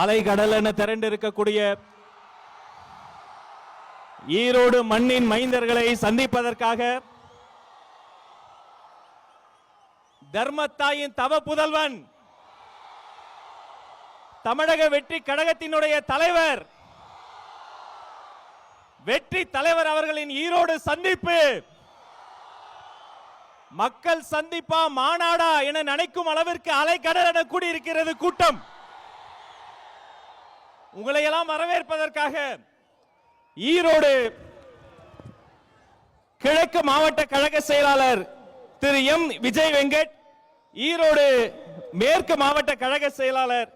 அலைகடல் என திரண்டு இருக்கக்கூடிய ஈரோடு மண்ணின் மைந்தர்களை சந்திப்பதற்காக தர்மத்தாயின் தவ புதல்வன் தமிழக வெற்றி கழகத்தினுடைய தலைவர் வெற்றி தலைவர் அவர்களின் ஈரோடு சந்திப்பு. மக்கள் சந்திப்பா மாநாடா என நினைக்கும் அளவிற்கு அலைக்கடல் என கூடியிருக்கிறது கூட்டம். உங்களை எல்லாம் வரவேற்பதற்காக ஈரோடு கிழக்கு மாவட்ட கழக செயலாளர் திரு எம் விஜய் வெங்கட் ஈரோடு மேற்கு மாவட்ட கழக செயலாளர்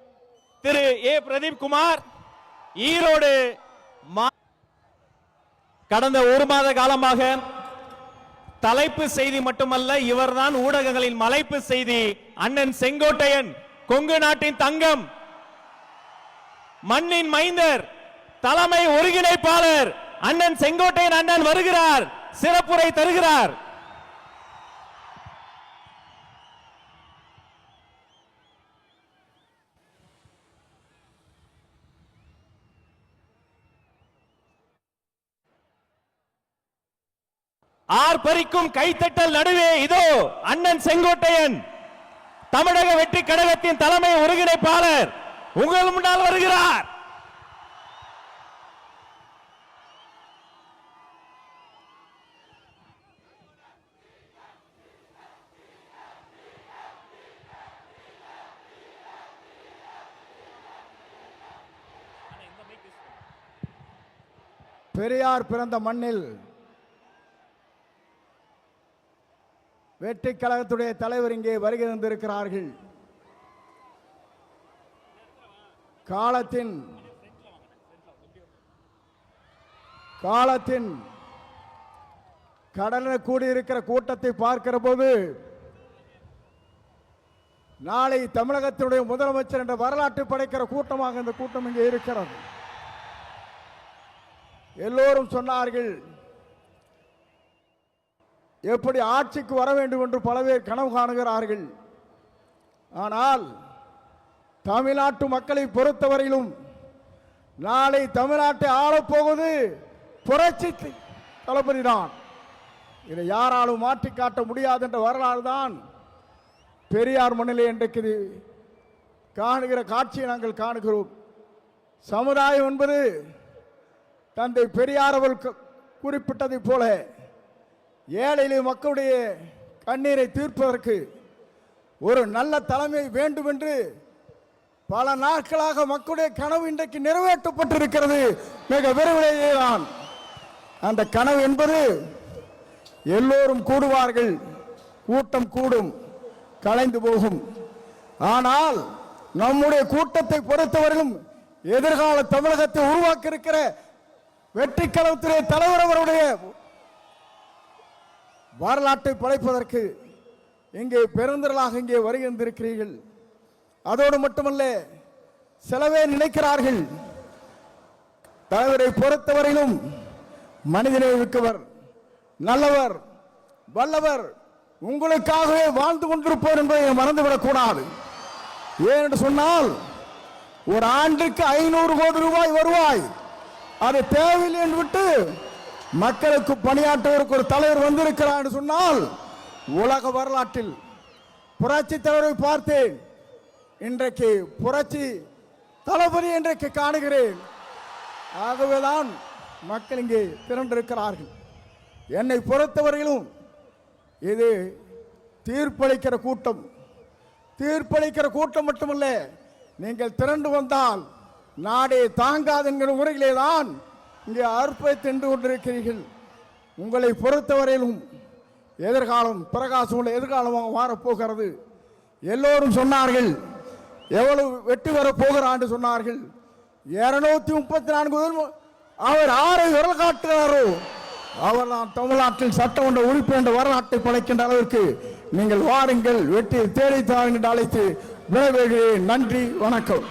திரு ஏ பிரதீப் குமார் ஈரோடு மா- கடந்த ஒரு மாத காலமாக தலைப்பு செய்தி மட்டுமல்ல இவர்தான் ஊடகங்களின் மலைப்பு செய்தி அண்ணன் செங்கோட்டையன் கொங்கு நாட்டின் தங்கம். மண்ணின் மைந்தர் தலைமை ஒருங்கிணைப்பாளர் அண்ணன் செங்கோட்டையன் அண்ணன் வருகிறார் சிறப்புரை தருகிறார். ஆர்ப்பரிக்கும் கைத்தட்டல் நடுவே இதோ அண்ணன் செங்கோட்டையன் தமிழக வெற்றி கழகத்தின் தலைமை ஒருங்கிணைப்பாளர் உங்கள் முன்னால் வருகிறார். பெரியார் பிறந்த மண்ணில் வெற்றி கழகத்துடைய தலைவர் இங்கே வருகை தந்திருக்கிறார்கள். காலத்தின் காலத்தின் கடலில் கூடியிருக்கிற கூட்டத்தை பார்க்கிற போது நாளை தமிழகத்தினுடைய முதலமைச்சர் என்ற வரலாற்று படைக்கிற கூட்டமாக இந்த கூட்டம் இங்கே இருக்கிறது. எல்லோரும் சொன்னார்கள் எப்படி ஆட்சிக்கு வர வேண்டும் என்று பல பேர் கனவு காணுகிறார்கள். ஆனால் தமிழ்நாட்டு மக்களை பொறுத்தவரையிலும் நாளை தமிழ்நாட்டை ஆளப்போவது புரட்சி தளபதி தான் இதை யாராலும் மாற்றி காட்ட முடியாது என்ற வரலாறு தான் பெரியார் மண்ணிலே இன்றைக்கு இது காணுகிற காட்சியை நாங்கள் காணுகிறோம். சமுதாயம் என்பது தந்தை பெரியார் அவர்கள் குறிப்பிட்டதைப் போல ஏழையிலே மக்களுடைய கண்ணீரை தீர்ப்பதற்கு ஒரு நல்ல தலைமை வேண்டும் என்று பல நாட்களாக மக்களுடைய கனவு இன்றைக்கு நிறைவேற்றப்பட்டிருக்கிறது. மிக விரைவிலேயே தான். அந்த கனவு என்பது எல்லோரும் கூடுவார்கள். கூட்டம் கூடும். கலைந்து போகும். ஆனால் நம்முடைய கூட்டத்தை பொறுத்தவரையிலும் எதிர்கால தமிழகத்தை உருவாக்க இருக்கிற வெற்றி கலவுத்துறை தலைவர் அவருடைய வரலாற்றை படைப்பதற்கு இங்கே பெருந்திரளாக இங்கே வருகின்றிருக்கிறீர்கள் அதோடு மட்டுமல்ல சிலவே நினைக்கிறார்கள். தலைவரை பொறுத்தவரையிலும் மனிதனை மிக்கவர் நல்லவர் வல்லவர் உங்களுக்காகவே வாழ்ந்து கொண்டிருப்போர் என்பதை மறந்துவிடக்கூடாது ஏன் என்று சொன்னால் ஒரு ஆண்டுக்கு ஐநூறு கோடி ரூபாய் வருவாய். அது தேவையில்லை என்று விட்டு மக்களுக்கு பணியாற்றுவதற்கு ஒரு தலைவர் வந்திருக்கிறார் என்று சொன்னால் உலக வரலாற்றில் புரட்சி தலைவரை பார்த்தேன். இன்றைக்கு புரட்சி தளபதி இன்றைக்கு காணுகிறேன். ஆகவேதான் மக்கள் இங்கே திரண்டிருக்கிறார்கள். என்னை பொறுத்தவரையிலும் இது தீர்ப்பளிக்கிற கூட்டம். தீர்ப்பளிக்கிற கூட்டம் மட்டுமல்ல நீங்கள் திரண்டு வந்தால் நாடே தாங்காது என்கிற முறையிலே தான் இங்கே அற்பை தின்று கொண்டிருக்கிறீர்கள். உங்களை பொறுத்தவரையிலும் எதிர்காலம் பிரகாசம் உள்ள எதிர்காலமாக மாறப்போகிறது எல்லோரும் சொன்னார்கள் எவ்வளவு வெற்றி வர போகிறான்னு சொன்னார்கள். இருநூத்தி முப்பத்தி நான்கு அவர் ஆரை விரல் காட்டுகிறாரோ? அவர் தான் தமிழ்நாட்டில் சட்டமன்ற உறுப்பினர் என்ற வரலாற்றை படைக்கின்ற அளவிற்கு நீங்கள் வாருங்கள் வெற்றி தேடி தாருங்கள் என்று அழைத்து விடைபெறுகிறேன். நன்றி வணக்கம்.